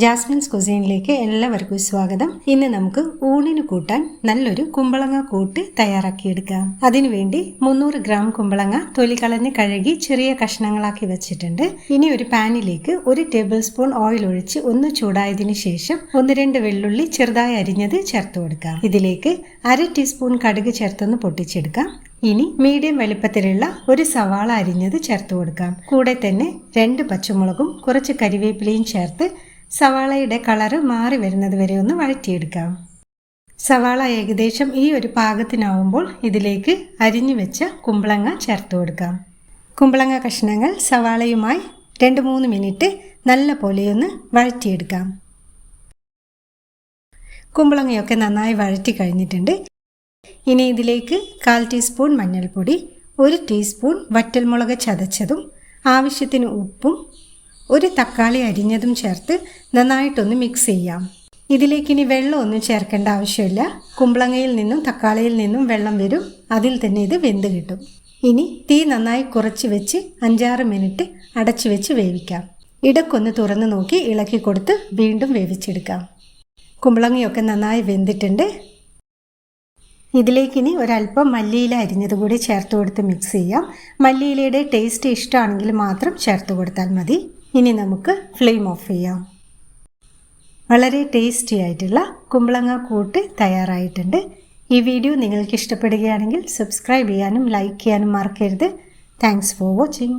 Jasmine's കുസീനിലേക്ക് എല്ലാവർക്കും സ്വാഗതം. ഇന്ന് നമുക്ക് ഊണിന് കൂട്ടാൻ നല്ലൊരു കുമ്പളങ്ങ കൂട്ട് തയ്യാറാക്കിയെടുക്കാം. അതിനുവേണ്ടി മുന്നൂറ് ഗ്രാം കുമ്പളങ്ങ തൊലി കളഞ്ഞ് കഴുകി ചെറിയ കഷ്ണങ്ങളാക്കി വെച്ചിട്ടുണ്ട്. ഇനി ഒരു പാനിലേക്ക് ഒരു ടേബിൾ സ്പൂൺ ഓയിൽ ഒഴിച്ച് ഒന്ന് ചൂടായതിന് ശേഷം ഒന്ന് രണ്ട് വെള്ളുള്ളി ചെറുതായി അരിഞ്ഞത് ചേർത്ത് കൊടുക്കാം. ഇതിലേക്ക് അര ടീസ്പൂൺ കടുക് ചേർത്തൊന്ന് പൊട്ടിച്ചെടുക്കാം. ഇനി മീഡിയം വലിപ്പത്തിലുള്ള ഒരു സവാള അരിഞ്ഞത് ചേർത്ത് കൊടുക്കാം. കൂടെ തന്നെ രണ്ട് പച്ചമുളകും കുറച്ച് കരിവേപ്പിലയും ചേർത്ത് സവാളയുടെ കളറ് മാറി വരുന്നത് വരെ ഒന്ന് വഴറ്റിയെടുക്കാം. സവാള ഏകദേശം ഈ ഒരു പാകത്തിനാവുമ്പോൾ ഇതിലേക്ക് അരിഞ്ഞു വെച്ച കുമ്പളങ്ങ ചേർത്ത് കൊടുക്കാം. കുമ്പളങ്ങ കഷ്ണങ്ങൾ സവാളയുമായി രണ്ട് മൂന്ന് മിനിറ്റ് നല്ല പോലെയൊന്ന് വഴറ്റിയെടുക്കാം. കുമ്പളങ്ങയൊക്കെ നന്നായി വഴറ്റി കഴിഞ്ഞിട്ടുണ്ട്. ഇനി ഇതിലേക്ക് കാൽ ടീസ്പൂൺ മഞ്ഞൾപ്പൊടി ഒരു ടീസ്പൂൺ വറ്റൽമുളക് ചതച്ചതും ആവശ്യത്തിന് ഉപ്പും ഒരു തക്കാളി അരിഞ്ഞതും ചേർത്ത് നന്നായിട്ടൊന്ന് മിക്സ് ചെയ്യാം. ഇതിലേക്ക് ഇനി വെള്ളമൊന്നും ചേർക്കേണ്ട ആവശ്യമില്ല. കുമ്പളങ്ങയിൽ നിന്നും തക്കാളിയിൽ നിന്നും വെള്ളം വരും. അതിൽ തന്നെ ഇത് വെന്ത് കിട്ടും. ഇനി തീ നന്നായി കുറച്ച് വെച്ച് അഞ്ചാറ് മിനിറ്റ് അടച്ചു വെച്ച് വേവിക്കാം. ഇടക്കൊന്ന് തുറന്ന് നോക്കി ഇളക്കി കൊടുത്ത് വീണ്ടും വേവിച്ചെടുക്കാം. കുമ്പളങ്ങയൊക്കെ നന്നായി വെന്തിട്ടുണ്ട്. ഇതിലേക്ക് ഇനി ഒരല്പം മല്ലിയില അരിഞ്ഞത് കൂടി ചേർത്ത് കൊടുത്ത് മിക്സ് ചെയ്യാം. മല്ലിയിലയുടെ ടേസ്റ്റ് ഇഷ്ടമാണെങ്കിൽ മാത്രം ചേർത്ത് കൊടുത്താൽ മതി. ഇനി നമുക്ക് ഫ്ലെയിം ഓഫ് ചെയ്യാം. വളരെ ടേസ്റ്റി ആയിട്ടുള്ള കുമ്പളങ്ങ കൂട്ട് തയ്യാറായിട്ടുണ്ട്. ഈ വീഡിയോ നിങ്ങൾക്ക് ഇഷ്ടപ്പെടുകയാണെങ്കിൽ സബ്സ്ക്രൈബ് ചെയ്യാനും ലൈക്ക് ചെയ്യാനും മറക്കരുത്. Thanks for watching